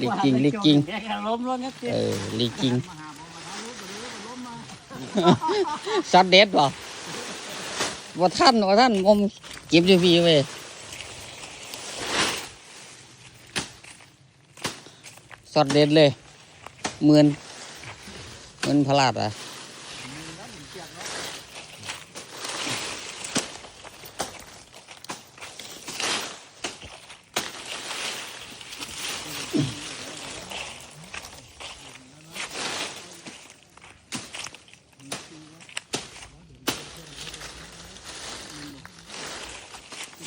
ลีกกิ้งลีกกิ้งแกก็ล้มแล้วเนี่ยเออลีกกิ้งช็อตเด็ดบ่ว่าท่านว่าท่านอมเก็บอยู่พี่เว้ยช็อตเด็ดเลยเหมือนเหมือนพลาดอะ ดึงบ่มาละไม่ต้องไปฮะถ้ากดเคาะเคาะ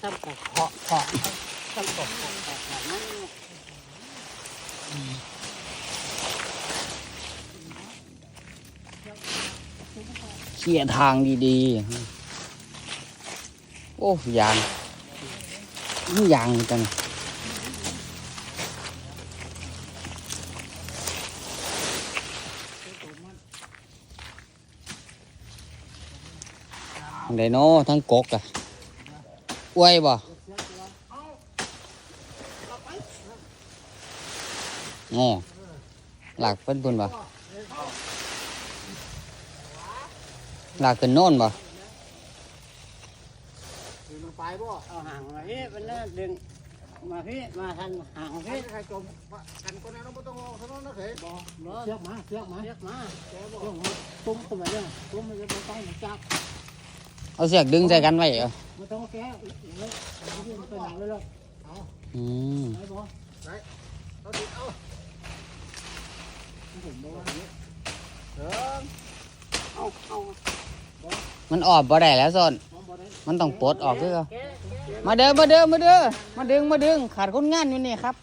ถ้ากดเคาะเคาะแบบนั้นเคลียทางดีๆ โอ้ยางนี่ยางจัง ไดโนทั้งกกอะอวยบ่โอ้หลักเป็นบุญบ่หลักขึ้นโน่นบ่ดึงลงไปบ่เอาห่างมาพี่มันน่าดึงมาพี่มาทันห่างพี่ใครจมกันคนนั้นไม่ต้องรอเท่านั้นนะเฮ้ยบ่บ่เชือกมาเชือกมาเชือกมาเชือกมาตุ้มขึ้นมาเนี่ยตุ้มมันจะไปต้องจับ เอาเสือกดึงใส่กันไว้เหรอไม่ต้องแก้เลยไปหนังเลยหรอกอืมไหนบ่ไหนเอาดิเอาผมบอกว่าเออเอาเอามันออกบ่ได้แล้วส่วนมันต้องปลดออกด้วยเหรอมาเด้อมาเด้อมาเด้อมาดึงมาดึงขาดคนงานอยู่นี่ครับ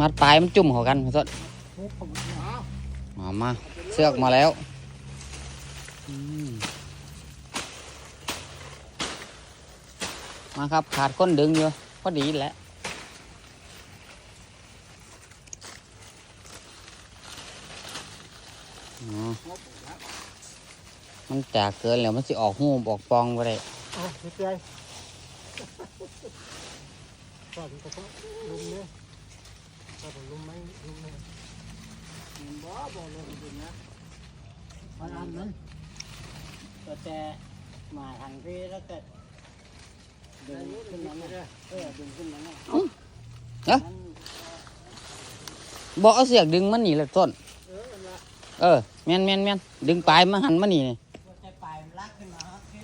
มัดปลายมันจุ่มเข้ากันส่วนมามาเสือกมาแล้วมาครับขาดคนดึงอยู่พอดีแหละอ๋อมันจากเกินแล้วมันสิออกหูออกปองไปได้เอไม่ใจก็ถึงจะต้องลุมเนี่ย ก็ต้อลุมไหมลุมไหมมันบ่บ่ลงจริงนะมันอันนั้นก็แต่มาทางพี่แล้วก็ดึงขึ้นมาเนี่ยเออดึงขึ้นมาเนี่ยเอ้าบอกเอาเสือกดึงมันหนีเลยต้น เออเออแมนแม่นแม่นดึงปลายมาหันมานี่นี่ยมันลากขึ้นมาครับพี่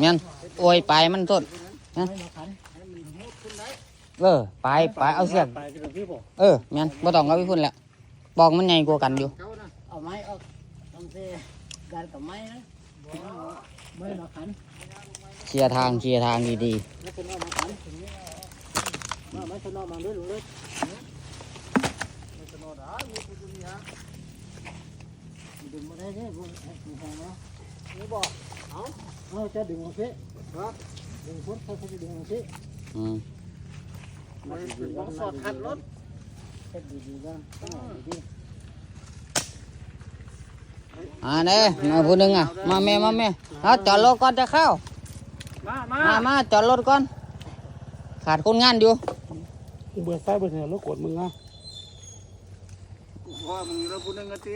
แมนโอ้ยปลายมันต้นนให้มันมุดขึ้นได้ เออปลายปลายเอาเสือกปลายขึ้นพี่บอกเออแม่นบ่ต้องเอาไปพุ่นแหละบอกมันใหญ่กว่ากันอยู่เอาไม้ออกทำเสียดันกับไม้นะไม่มาขันเคลียร์ทางเคลียร์ทางดีแล้วเป็นเอามาขันถึงนี้มาไม่ชนอมาด้วยหรือเลยไม่ชนอได้มีคุณดูนี่ฮะดึงมาได้เนี่ยคุณคุณแหงเนาะนี่บอกเอาเอาจะดึงมาสิครับดึงพุทธเขาจะดึงมาสิๆอืม มันเป็นวงสอดขัดรถเฮ็ดดีๆกันต้องเอาดีอ่าเด้มาผู้หนึงอะ มาแม่มาแม่เอาจอดรถก่อนจะเข้า ๆมามามามาจอดรถก่อน ขาดคนงานอยู่ เบื่อไฟเบื่อเหนือรถกดมึงอะว่ามึงแล้วพูดนึงกันที